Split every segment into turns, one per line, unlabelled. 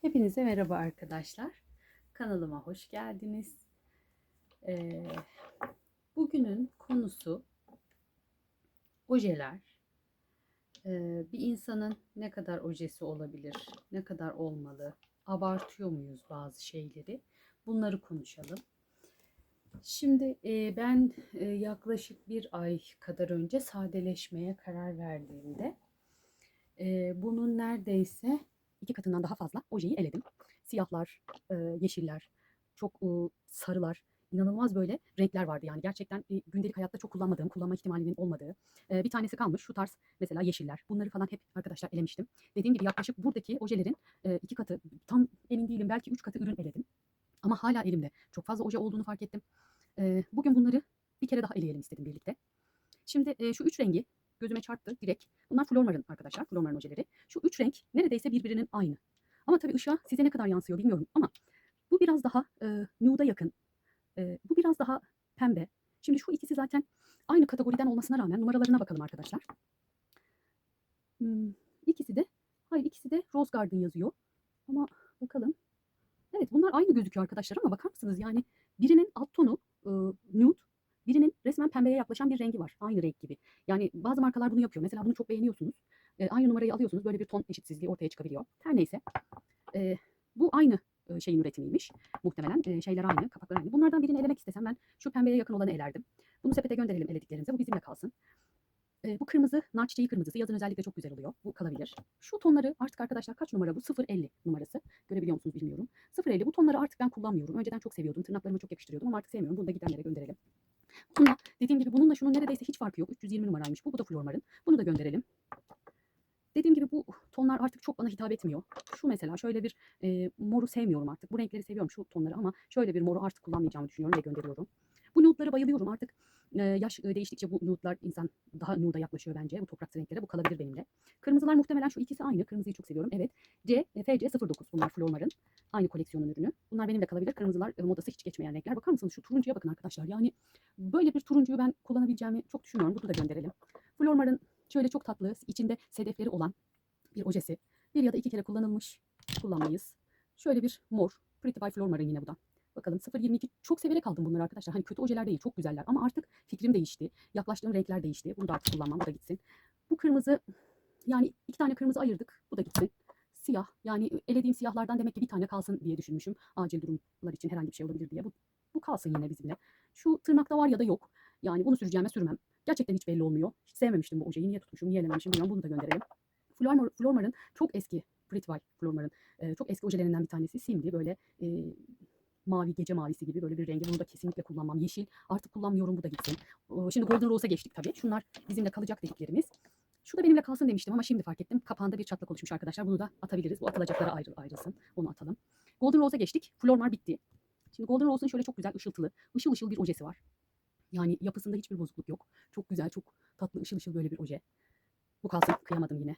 Hepinize merhaba arkadaşlar. Kanalıma hoş geldiniz. Ee, bugünün konusu ojeler. Ee, bir insanın ne kadar ojesi olabilir, ne kadar olmalı, abartıyor muyuz bazı şeyleri? Bunları konuşalım. Şimdi e, ben e, yaklaşık bir ay kadar önce sadeleşmeye karar verdiğimde e, bunun neredeyse iki katından daha fazla ojeyi eledim. Siyahlar, e, yeşiller, çok e, sarılar, inanılmaz böyle renkler vardı yani. Gerçekten e, gündelik hayatta çok kullanmadığım, kullanma ihtimalinin olmadığı. E, bir tanesi kalmış şu tarz mesela yeşiller. Bunları falan hep arkadaşlar elemiştim. Dediğim gibi yaklaşık buradaki ojelerin e, iki katı, tam emin değilim belki üç katı ürün eledim. Ama hala elimde. Çok fazla oje olduğunu fark ettim. E, bugün bunları bir kere daha eleyelim istedim birlikte. Şimdi e, şu üç rengi gözüme çarptı direkt. Bunlar Flormar'ın arkadaşlar, Flormar'ın ojeleri. Şu üç renk neredeyse birbirinin aynı. Ama tabii ışığa size ne kadar yansıyor bilmiyorum ama bu biraz daha e, nude'a yakın. E, bu biraz daha pembe. Şimdi şu ikisi zaten aynı kategoriden olmasına rağmen numaralarına bakalım arkadaşlar. Hmm, ikisi de, hayır ikisi de Rose Garden yazıyor. Ama bakalım. Evet bunlar aynı gözüküyor arkadaşlar ama bakar mısınız yani birinin alt tonu e, nude, resmen pembeye yaklaşan bir rengi var. Aynı renk gibi. Yani bazı markalar bunu yapıyor. Mesela bunu çok beğeniyorsunuz. E, aynı numarayı alıyorsunuz. Böyle bir ton eşitsizliği ortaya çıkabiliyor. Her neyse. E, bu aynı e, şeyin üretimiymiş. Muhtemelen e, şeyler aynı, kapaklar aynı. Bunlardan birini elemek istesem ben şu pembeye yakın olanı elerdim. Bunu sepete gönderelim elediklerimize. Bu bizimle kalsın. E, bu kırmızı, nar çiçeği kırmızısı. Yazın özellikle çok güzel oluyor. Bu kalabilir. Şu tonları artık arkadaşlar kaç numara bu? 050 numarası. Görebiliyor musunuz bilmiyorum. 050 bu tonları artık ben kullanmıyorum. Önceden çok seviyordum. Tırnaklarıma çok yakıştırıyordum ama artık sevmiyorum. Bunu da gidenlere gönderelim. Bununla dediğim gibi bununla şunun neredeyse hiç farkı yok. 320 numaraymış bu. Bu da Flormar'ın. Bunu da gönderelim. Dediğim gibi bu tonlar artık çok bana hitap etmiyor. Şu mesela şöyle bir e, moru sevmiyorum artık. Bu renkleri seviyorum şu tonları ama şöyle bir moru artık kullanmayacağımı düşünüyorum ve gönderiyorum. Bu nude'lara bayılıyorum artık. Yaş e, değiştikçe bu nude'lar insan daha nude'a yaklaşıyor bence. Bu toprak renklere bu kalabilir benimle. Kırmızılar muhtemelen şu ikisi aynı. Kırmızıyı çok seviyorum. Evet. C, e, FC09 bunlar Flormar'ın. Aynı koleksiyonun ürünü. Bunlar benimle kalabilir. Kırmızılar modası hiç geçmeyen renkler. Bakar mısınız şu turuncuya bakın arkadaşlar. Yani böyle bir turuncuyu ben kullanabileceğimi çok düşünüyorum. Bunu da gönderelim. Flormar'ın şöyle çok tatlı, içinde sedefleri olan bir ojesi. Bir ya da iki kere kullanılmış. Kullanmayız. Şöyle bir mor. Pretty by Flormar'ın yine bu da. Bakalım 0.22 çok severek aldım bunları arkadaşlar. Hani kötü ojeler değil çok güzeller ama artık fikrim değişti. Yaklaştığım renkler değişti. Bunu da artık kullanmam. Bu da gitsin. Bu kırmızı yani iki tane kırmızı ayırdık. Bu da gitsin. Siyah yani elediğim siyahlardan demek ki bir tane kalsın diye düşünmüşüm. Acil durumlar için herhangi bir şey olabilir diye. Bu, bu kalsın yine bizimle. Şu tırnakta var ya da yok. Yani bunu süreceğime sürmem. Gerçekten hiç belli olmuyor. Hiç sevmemiştim bu ojeyi. Niye tutmuşum, niye elememişim bilmiyorum. Bunu da gönderelim. Flormar, Flormar'ın çok eski, White Flormar'ın e, çok eski ojelerinden bir tanesi. Simli böyle e, mavi, gece mavisi gibi böyle bir rengi. Bunu da kesinlikle kullanmam. Yeşil artık kullanmıyorum bu da gitsin. O, Şimdi Golden Rose'a geçtik tabii. Şunlar bizimle kalacak dediklerimiz. Şu da benimle kalsın demiştim ama şimdi fark ettim. Kapağında bir çatlak oluşmuş arkadaşlar. Bunu da atabiliriz. Bu atılacaklara ayrı, ayrılsın. Onu atalım. Golden Rose'a geçtik. Flormar bitti. Şimdi Golden Rose'un şöyle çok güzel ışıltılı, ışıl ışıl bir ojesi var. Yani yapısında hiçbir bozukluk yok. Çok güzel, çok tatlı, ışıl ışıl böyle bir oje. Bu kalsın. Kıyamadım yine.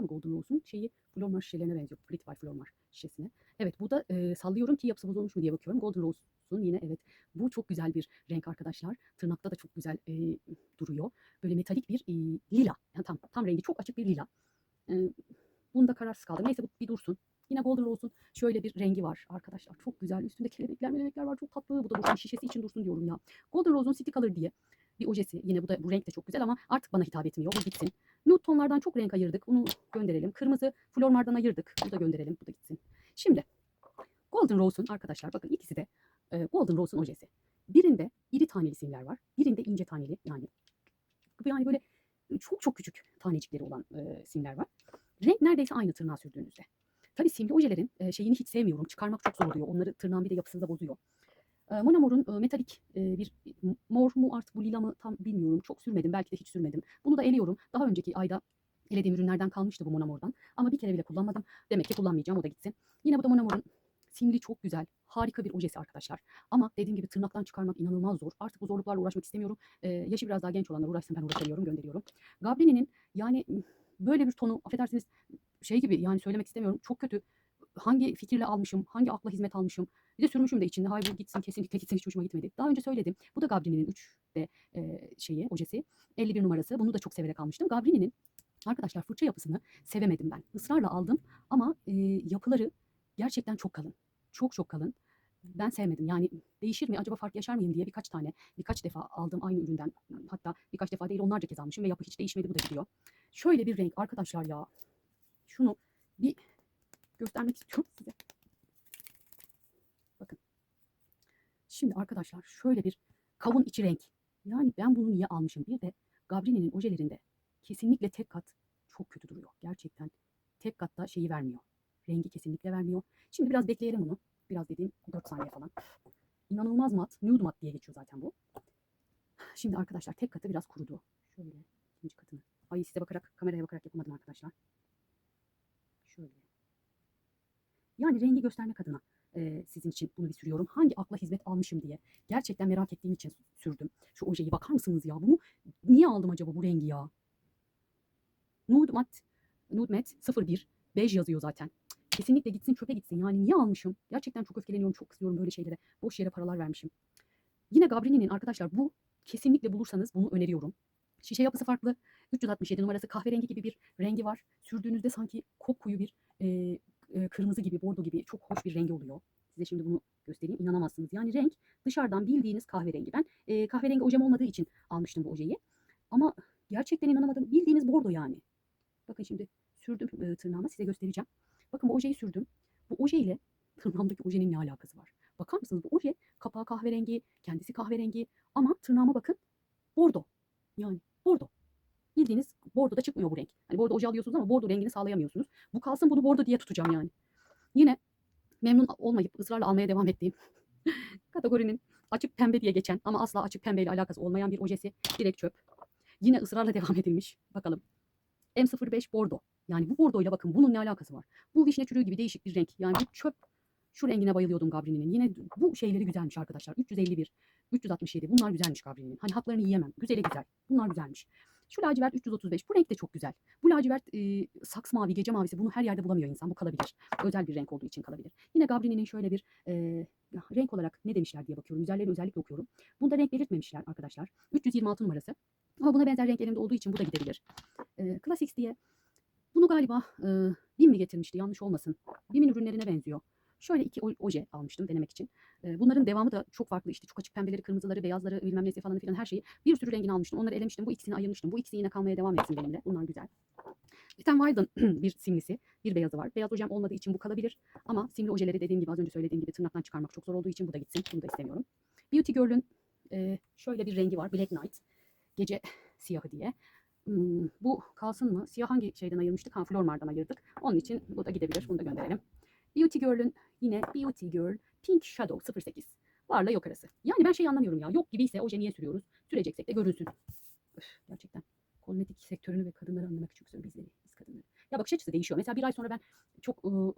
Mı Golden Rose'un şeyi Flormar şişelerine benziyor. Pretty by Flormar şişesine. Evet bu da e, sallıyorum ki yapısı bozulmuş mu diye bakıyorum. Golden Rose'un yine evet. Bu çok güzel bir renk arkadaşlar. Tırnakta da çok güzel e, duruyor. Böyle metalik bir e, lila. Yani tam tam rengi çok açık bir lila. E, bunda kararsız kaldım. Neyse bu bir dursun. Yine Golden Rose'un şöyle bir rengi var arkadaşlar. Çok güzel. Üstünde kelebekler melebekler var. Çok tatlı. Bu da dursun. Şişesi için dursun diyorum ya. Golden Rose'un City Color diye bir ojesi. Yine bu da bu renk de çok güzel ama artık bana hitap etmiyor. Bu gitsin. Nude tonlardan çok renk ayırdık. Bunu gönderelim. Kırmızı Flormar'dan ayırdık. Bu da gönderelim. Bu da gitsin. Şimdi Golden Rose'un arkadaşlar bakın ikisi de e, Golden Rose'un ojesi. Birinde iri taneli simler var. Birinde ince taneli yani yani böyle çok çok küçük tanecikleri olan e, simler var. Renk neredeyse aynı tırnağa sürdüğünüzde. Tabii simli ojelerin e, şeyini hiç sevmiyorum. Çıkarmak çok zor oluyor. Onları tırnağın bir de yapısını da bozuyor. E, Mona Mor'un e, metalik e, bir mor mu artık bu lila mı tam bilmiyorum. Çok sürmedim. Belki de hiç sürmedim. Bunu da eliyorum. Daha önceki ayda elediğim ürünlerden kalmıştı bu Mor'dan. Ama bir kere bile kullanmadım. Demek ki kullanmayacağım. O da gitsin. Yine bu da Mor'un simli çok güzel. Harika bir ojesi arkadaşlar. Ama dediğim gibi tırnaktan çıkarmak inanılmaz zor. Artık bu zorluklarla uğraşmak istemiyorum. E, yaşı biraz daha genç olanlar uğraşsın ben uğraşamıyorum gönderiyorum. Gablini'nin yani böyle bir tonu affedersiniz şey gibi yani söylemek istemiyorum. Çok kötü. Hangi fikirle almışım, hangi akla hizmet almışım. Bir de sürmüşüm de içinde. Hayır bu gitsin kesinlikle gitsin hiç hoşuma gitmedi. Daha önce söyledim. Bu da Gabrini'nin 3'de e, şeyi, ojesi. 51 numarası. Bunu da çok severek almıştım. Gabrini'nin Arkadaşlar fırça yapısını sevemedim ben. Israrla aldım Ama e, yapıları gerçekten çok kalın. Çok çok kalın. Ben sevmedim. Yani değişir mi acaba fark yaşar mıyım diye birkaç tane birkaç defa aldım aynı üründen. Hatta birkaç defa değil onlarca kez almışım ve yapı hiç değişmedi bu da gidiyor. Şöyle bir renk arkadaşlar ya. Şunu bir göstermek istiyorum size. Bakın. Şimdi arkadaşlar şöyle bir kavun içi renk. Yani ben bunu niye almışım? Bir de Gabrini'nin ojelerinde kesinlikle tek kat çok kötü duruyor. Gerçekten tek katta şeyi vermiyor. Rengi kesinlikle vermiyor. Şimdi biraz bekleyelim bunu. Biraz dediğim 4 saniye falan. İnanılmaz mat. Nude mat diye geçiyor zaten bu. Şimdi arkadaşlar tek katı biraz kurudu. Şöyle ikinci katını. Ay size bakarak, kameraya bakarak yapamadım arkadaşlar. Şöyle. Yani rengi göstermek adına e, sizin için bunu bir sürüyorum. Hangi akla hizmet almışım diye. Gerçekten merak ettiğim için sürdüm. Şu ojeyi bakar mısınız ya? Bunu niye aldım acaba bu rengi ya? Nude Matte, Nude Matte 01. Bej yazıyor zaten. Kesinlikle gitsin çöpe gitsin. Yani niye almışım? Gerçekten çok öfkeleniyorum, çok kızıyorum böyle şeylere. Boş yere paralar vermişim. Yine Gabrini'nin arkadaşlar bu kesinlikle bulursanız bunu öneriyorum. Şişe yapısı farklı. 367 numarası kahverengi gibi bir rengi var. Sürdüğünüzde sanki koyu bir e, kırmızı gibi, bordo gibi çok hoş bir rengi oluyor. Size şimdi bunu göstereyim. İnanamazsınız. Yani renk dışarıdan bildiğiniz kahverengi. Ben e, kahverengi ojem olmadığı için almıştım bu ojeyi. Ama gerçekten inanamadım. Bildiğiniz bordo yani. Bakın şimdi sürdüm e, tırnağıma size göstereceğim. Bakın bu ojeyi sürdüm. Bu oje ile tırnağımdaki ojenin ne alakası var? Bakar mısınız? Bu oje kapağı kahverengi, kendisi kahverengi ama tırnağıma bakın bordo. Yani bordo. Bildiğiniz bordo da çıkmıyor bu renk. Hani bordo oje alıyorsunuz ama bordo rengini sağlayamıyorsunuz. Bu kalsın bunu bordo diye tutacağım yani. Yine memnun olmayıp ısrarla almaya devam ettiğim kategorinin açık pembe diye geçen ama asla açık pembeyle alakası olmayan bir ojesi direkt çöp. Yine ısrarla devam edilmiş. Bakalım. M05 bordo. Yani bu bordoyla bakın bunun ne alakası var? Bu vişne çürüğü gibi değişik bir renk. Yani bu çöp. Şu rengine bayılıyordum Gabrini'nin. Yine bu şeyleri güzelmiş arkadaşlar. 351, 367 bunlar güzelmiş Gabrini'nin. Hani haklarını yiyemem. Güzeli güzel. Bunlar güzelmiş. Şu lacivert 335. Bu renk de çok güzel. Bu lacivert e, saks mavi, gece mavisi bunu her yerde bulamıyor insan. Bu kalabilir. Özel bir renk olduğu için kalabilir. Yine Gabrini'nin şöyle bir e, renk olarak ne demişler diye bakıyorum. Üzerlerini özellikle okuyorum. Bunda renk belirtmemişler arkadaşlar. 326 numarası. Ama buna benzer renk elimde olduğu için bu da gidebilir. E, Classics diye. Bunu galiba e, BİM mi getirmişti yanlış olmasın. BİM'in ürünlerine benziyor. Şöyle iki oje almıştım denemek için. Bunların devamı da çok farklı işte çok açık pembeleri, kırmızıları, beyazları, bilmem nesi falan filan her şeyi. Bir sürü rengini almıştım. Onları elemiştim. Bu ikisini ayırmıştım. Bu ikisi yine kalmaya devam etsin benimle. Bunlar güzel. Bir tane Wild'ın bir simlisi, bir beyazı var. Beyaz ojem olmadığı için bu kalabilir. Ama simli ojeleri dediğim gibi az önce söylediğim gibi tırnaktan çıkarmak çok zor olduğu için bu da gitsin. Bunu da istemiyorum. Beauty Girl'ün şöyle bir rengi var. Black Night. Gece siyahı diye. Hmm, bu kalsın mı? Siyah hangi şeyden ayırmıştık? Ha Flormar'dan ayırdık. Onun için bu da gidebilir. Bunu da gönderelim. Beauty Girl'ün yine Beauty Girl Pink Shadow 08. Varla yok arası. Yani ben şey anlamıyorum ya. Yok gibiyse oje niye sürüyoruz? Süreceksek de görünsün. Öf, gerçekten. Kozmetik sektörünü ve kadınları anlamak çok zor bizleri. Biz kadınları. Ya bakış açısı değişiyor. Mesela bir ay sonra ben çok ıı,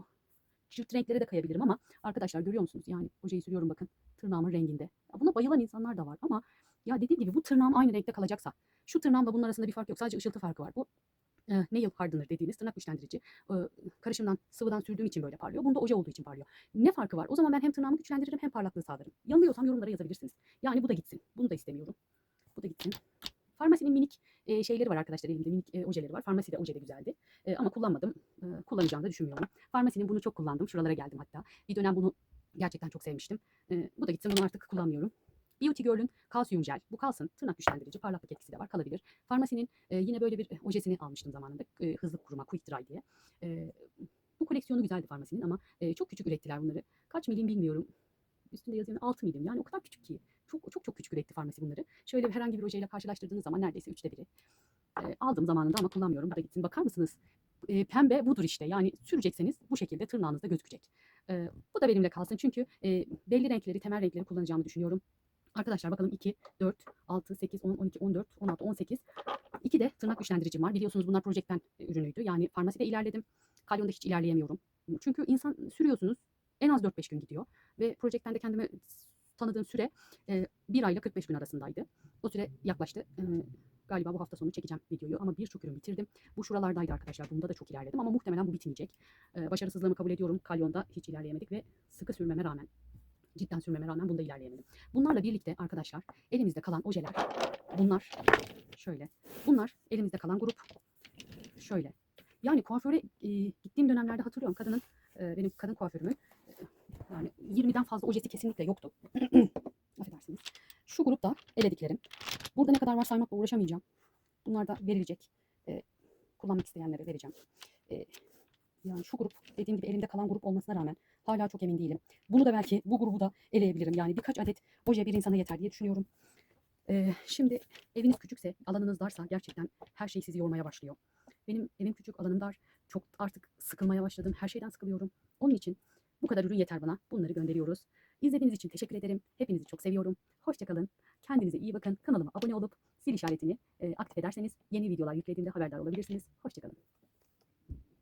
cırt renklere de kayabilirim ama arkadaşlar görüyor musunuz? Yani ojeyi sürüyorum bakın. Tırnağımın renginde. Ya buna bayılan insanlar da var ama ya dediğim gibi bu tırnağım aynı renkte kalacaksa şu tırnağımla bunun arasında bir fark yok. Sadece ışıltı farkı var. Bu e, nail hardener dediğimiz tırnak güçlendirici. E, karışımdan, sıvıdan sürdüğüm için böyle parlıyor. Bunda oje olduğu için parlıyor. Ne farkı var? O zaman ben hem tırnağımı güçlendiririm hem parlaklığı sağlarım. Yanılıyorsam yorumlara yazabilirsiniz. Yani bu da gitsin. Bunu da istemiyorum. Bu da gitsin. Farmasinin minik e, şeyleri var arkadaşlar elimde minik e, ojeleri var. Farmaside oje de güzeldi. E, ama kullanmadım. E, kullanacağımı da düşünmüyorum. Farmasinin bunu çok kullandım. Şuralara geldim hatta. Bir dönem bunu gerçekten çok sevmiştim. E, bu da gitsin. Bunu artık kullanmıyorum. Beauty Girl'ün kalsiyum jel. Bu kalsın. Tırnak güçlendirici. Parlaklık etkisi de var. Kalabilir. Farmasinin e, yine böyle bir ojesini almıştım zamanında. E, hızlı kuruma, quick dry diye. E, bu koleksiyonu güzeldi farmasinin ama e, çok küçük ürettiler bunları. Kaç milim bilmiyorum. Üstünde yazıyor 6 milim. Yani o kadar küçük ki. Çok çok çok küçük üretti farmasi bunları. Şöyle herhangi bir ojeyle karşılaştırdığınız zaman neredeyse üçte biri. E, aldım zamanında ama kullanmıyorum. Bu da gitsin. Bakar mısınız? E, pembe budur işte. Yani sürecekseniz bu şekilde tırnağınızda gözükecek. E, bu da benimle kalsın. Çünkü e, belli renkleri, temel renkleri kullanacağımı düşünüyorum. Arkadaşlar bakalım 2, 4, 6, 8, 10, 12, 14, 16, 18. 2 de tırnak güçlendiricim var. Biliyorsunuz bunlar projekten ürünüydü. Yani farmaside ilerledim. Kalyonda hiç ilerleyemiyorum. Çünkü insan sürüyorsunuz. En az 4-5 gün gidiyor. Ve projekten de kendime tanıdığım süre e, 1 ayla 45 gün arasındaydı. O süre yaklaştı. E, galiba bu hafta sonu çekeceğim videoyu ama birçok ürün bitirdim. Bu şuralardaydı arkadaşlar. Bunda da çok ilerledim ama muhtemelen bu bitmeyecek. E, başarısızlığımı kabul ediyorum. Kalyonda hiç ilerleyemedik ve sıkı sürmeme rağmen cidden sürmeme rağmen bunda ilerleyemedim. Bunlarla birlikte arkadaşlar elimizde kalan ojeler bunlar şöyle. Bunlar elimizde kalan grup şöyle. Yani kuaföre e, gittiğim dönemlerde hatırlıyorum kadının e, benim kadın kuaförümün e, yani 20'den fazla ojesi kesinlikle yoktu. Affedersiniz. Şu grupta elediklerim. Burada ne kadar var saymakla uğraşamayacağım. Bunlar da verilecek. E, kullanmak isteyenlere vereceğim. E, yani şu grup dediğim gibi elimde kalan grup olmasına rağmen hala çok emin değilim. Bunu da belki bu grubu da eleyebilirim. Yani birkaç adet oje bir insana yeter diye düşünüyorum. E, şimdi eviniz küçükse, alanınız darsa gerçekten her şey sizi yormaya başlıyor. Benim evim küçük, alanım dar. Çok artık sıkılmaya başladım. Her şeyden sıkılıyorum. Onun için bu kadar ürün yeter bana. Bunları gönderiyoruz. İzlediğiniz için teşekkür ederim. Hepinizi çok seviyorum. Hoşçakalın. Kendinize iyi bakın. Kanalıma abone olup zil işaretini e, aktif ederseniz yeni videolar yüklediğimde haberdar olabilirsiniz. Hoşçakalın.